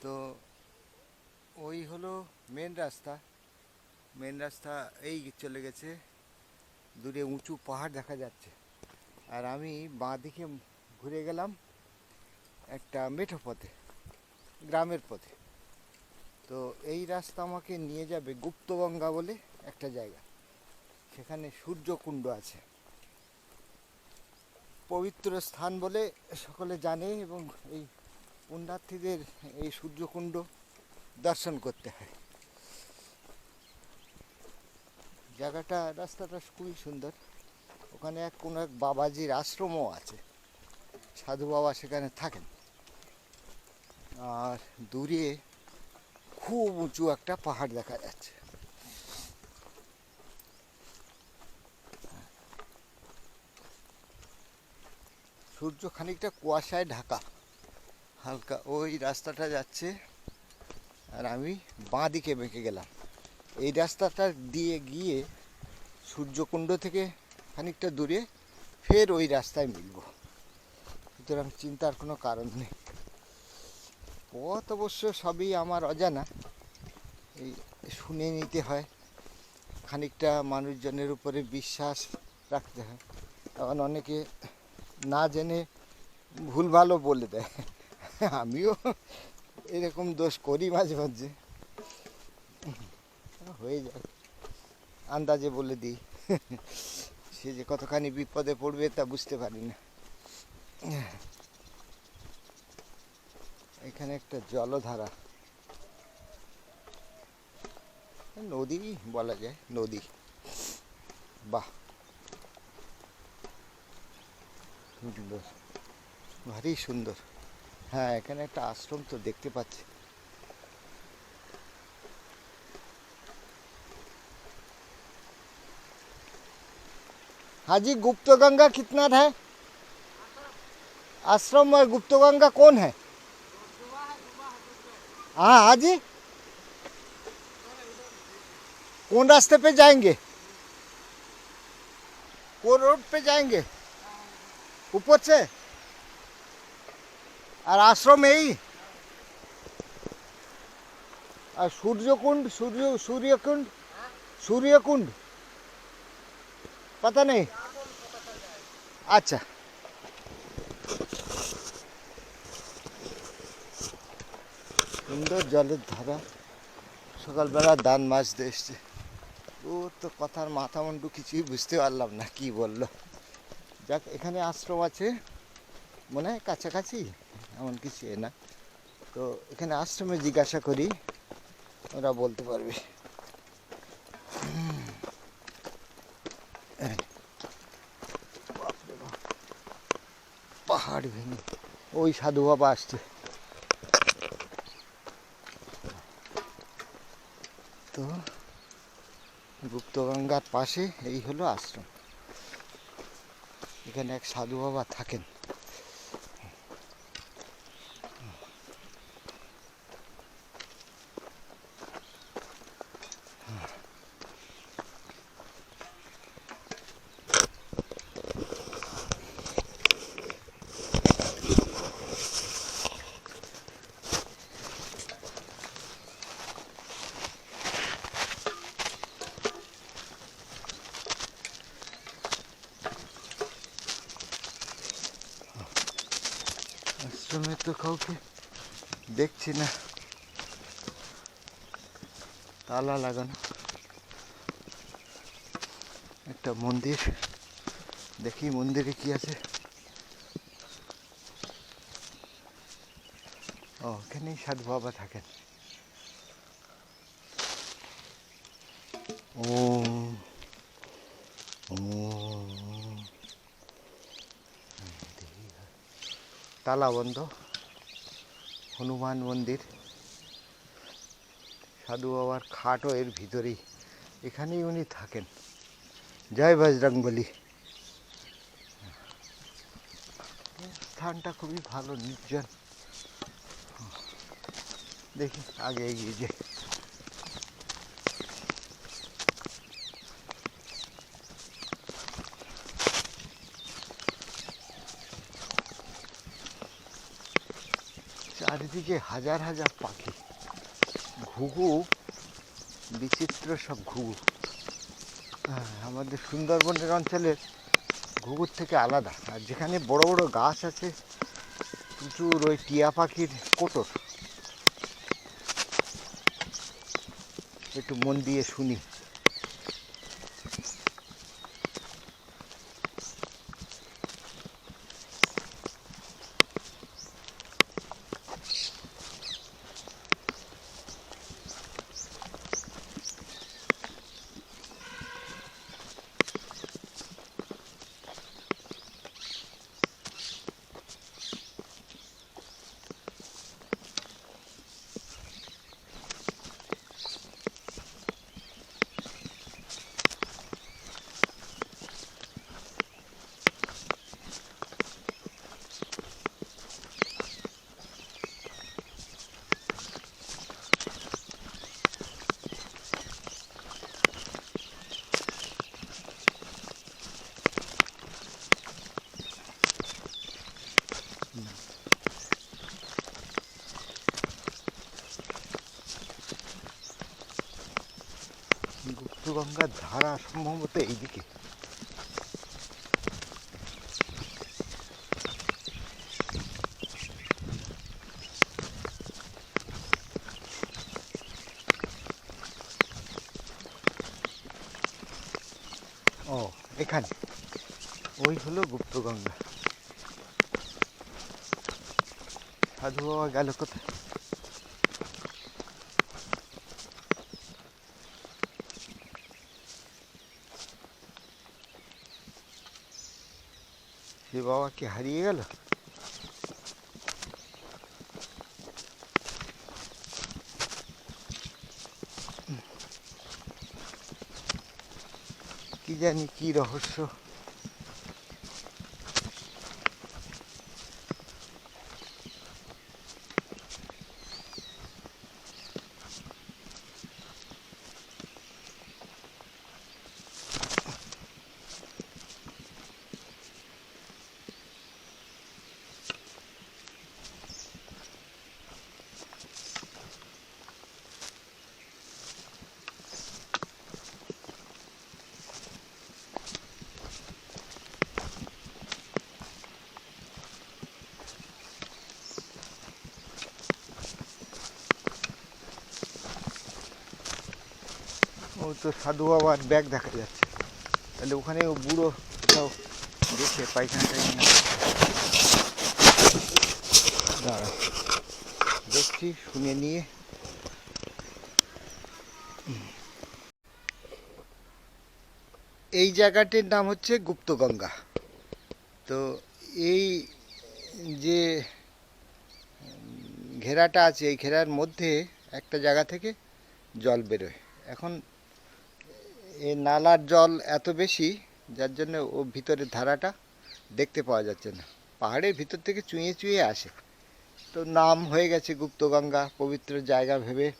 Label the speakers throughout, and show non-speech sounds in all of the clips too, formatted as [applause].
Speaker 1: তো ওই হলো মেন রাস্তা। মেন রাস্তা এই চলে গেছে। দূরে উঁচু পাহাড় দেখা যাচ্ছে। আর আমি বাঁ দিকে ঘুরে গেলাম একটা মেঠো পথে, গ্রামের পথে। তো এই রাস্তা আমাকে নিয়ে যাবে গুপ্তগঙ্গা বলে একটা জায়গা। সেখানে সূর্যকুণ্ড আছে। পবিত্র স্থান বলে সকলে জানে এবং এই পুণ্যার্থীদের এই সূর্যকুণ্ড দর্শন করতে হয়। জায়গাটা, রাস্তাটা খুবই সুন্দর। ওখানে এক কোনো এক বাবাজির আশ্রমও আছে। সাধু বাবা সেখানে থাকেন। আর দূরে খুব উঁচু একটা পাহাড় দেখা যাচ্ছে। সূর্য খানিকটা কুয়াশায় ঢাকা। হালকা ওই রাস্তাটা যাচ্ছে আর আমি বাঁ দিকে বেঁকে গেলাম। এই রাস্তাটা দিয়ে গিয়ে সূর্যকুণ্ড থেকে খানিকটা দূরে ফের ওই রাস্তায় মিলব। সুতরাং চিন্তার কোনো কারণ নেই। পথ অবশ্য সবই আমার অজানা। এই শুনে নিতে হয়, খানিকটা মানুষজনের উপরে বিশ্বাস রাখতে হয়। তখন অনেকে না জেনে ভুল ভুলভালও বলে দেয়। [laughs] আমিও এরকম দোষ করি মাঝে মাঝে। হয়ে যায় আন্দাজে বলে দিই। [laughs] সে যে কতখানি বিপদে পড়বে তা বুঝতে পারি না। এখানে একটা জলধারা। নদী বলা যায়, নদী। বাহ। সুন্দর। ভারী সুন্দর। হ্যাঁ এখানে একটা আশ্রম তো দেখতে পাচ্ছি हाजी गुप्त गंगा कितना है आश्रम और गुप्त गंगा कौन है हाँ हाजी कौन रास्ते पे जाएंगे कौन रोड पे जाएंगे ऊपर से আর আশ্রম এই। আর সূর্যকুণ্ড, সূর্য, সূর্যকুণ্ড সূর্যকুণ্ড। পাতা নেই? আচ্ছা। সুন্দর জলের ধারা। সকালবেলা দান মাছ দিয়ে ও ওর তো কথার মাথা মুন্ডু কিছুই বুঝতে পারলাম না, কি বলল। যাক, এখানে আশ্রম আছে। মনে হয় কাছাকাছি। এমন কিছু এ না। তো এখানে আশ্রমে জিজ্ঞাসা করি, ওরা বলতে পারবে। পাহাড় ভেঙে ওই সাধু বাবা আসছে। তো গুপ্তগঙ্গার পাশে এই হলো আশ্রম। এখানে এক সাধু বাবা থাকেন। আশ্রমে তো কাউকে দেখছি না। তালা লাগানো। একটা মন্দির। দেখি মন্দিরে কি আছে। ও সাধু বাবা থাকেন। ও তালা বন্ধ হনুমান মন্দির, সাধু বাবার খাটও এর ভিতরেই। এখানেই উনি থাকেন। জয় বজরং বলি। স্থানটা খুবই ভালো, নির্জন। দেখি, আগে এগিয়ে যাই। চারিদিকে হাজার হাজার পাখি। ঘুঘু, বিচিত্র সব ঘুঘু। আমাদের সুন্দরবনের অঞ্চলের ঘুঘুর থেকে আলাদা। আর যেখানে বড় বড় গাছ আছে, প্রচুর ওই টিয়া পাখির কোটর। একটু মন দিয়ে শুনি। গুপ্তগঙ্গার ধারা সম্ভবত এইদিকে। ও এখানে। ওই হলো গুপ্তগঙ্গা। সাধু বাবা গেল কোথায়? সে বাবা কি হারিয়ে গেল। কি জানি কি রহস্য ও তো সাধু বাবার ব্যাগ দেখা যাচ্ছে। তাহলে ওখানে ও বুড়ো দেখে পায়খানা দাঁড়া, দেখছি, শুনে নিয়ে। এই জায়গাটির নাম হচ্ছে গুপ্তগঙ্গা। তো এই যে ঘেরাটা আছে, এই ঘেরার মধ্যে একটা জায়গা থেকে জল বেরোয়। এখন এই নালার জল এত বেশি, যার জন্য ও ভিতরের ধারাটা দেখতে পাওয়া যাচ্ছে না। পাহাড়ের ভিতর থেকে চুঁয়ে চুঁয়ে আসে। তো নাম হয়ে গেছে গুপ্তগঙ্গা পবিত্র জায়গা ভেবে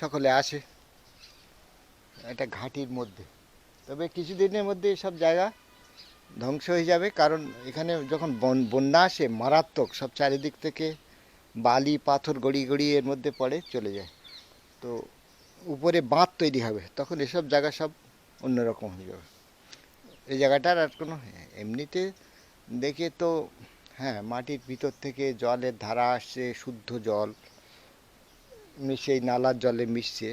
Speaker 1: সকলে আসে একটা ঘাটির মধ্যে। তবে কিছুদিনের মধ্যে এসব জায়গা ধ্বংস হয়ে যাবে, কারণ এখানে যখন বন- বন্যা আসে, মারাত্মক, সব চারিদিক থেকে বালি, পাথর গড়িয়ে গড়িয়ে এর মধ্যে পড়ে, চলে যায়। তো উপরে বাঁধ তৈরি হবে, তখন এসব জায়গা সব অন্যরকম হয়ে যাবে। এই জায়গাটার আর কোনো, এমনিতে দেখে তো হ্যাঁ মাটির ভিতর থেকে জলের ধারা আসছে, শুদ্ধ জল এই নালার জলে মিশছে।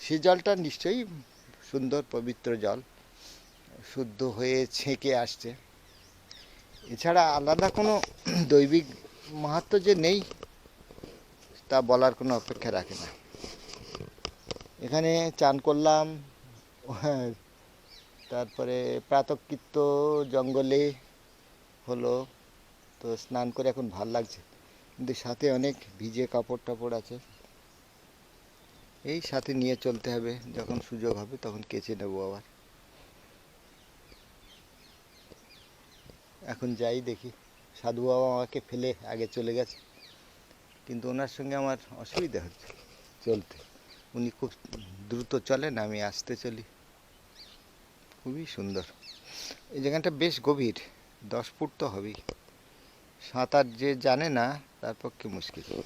Speaker 1: সে জলটা নিশ্চয়ই সুন্দর পবিত্র জল, শুদ্ধ হয়ে ছেঁকে আসছে। এছাড়া আলাদা কোনো দৈবিক মাহাত্ম্য যে নেই, তা বলার কোনো অপেক্ষা রাখে না। এখানে চান করলাম। তারপরে প্রাতকৃত্য জঙ্গলে হলো, তো স্নান করে এখন ভালো লাগছে। কিন্তু সাথে অনেক ভিজে কাপড় টাপড় আছে। এই সাথে নিয়ে চলতে হবে, যখন সুযোগ হবে তখন কেচে নেব আবার। এখন যাই দেখি। সাধু বাবা আমাকে ফেলে আগে চলে গেছে, কিন্তু ওনার সঙ্গে আমার অসুবিধা হচ্ছে চলতে। উনি খুব দ্রুত চলেন, আমি আসতে চলি। খুবই সুন্দর। এই জায়গাটা বেশ গভীর, দশ ফুট তো হবেই। সাঁতার যে জানে না, তার পক্ষে মুশকিল।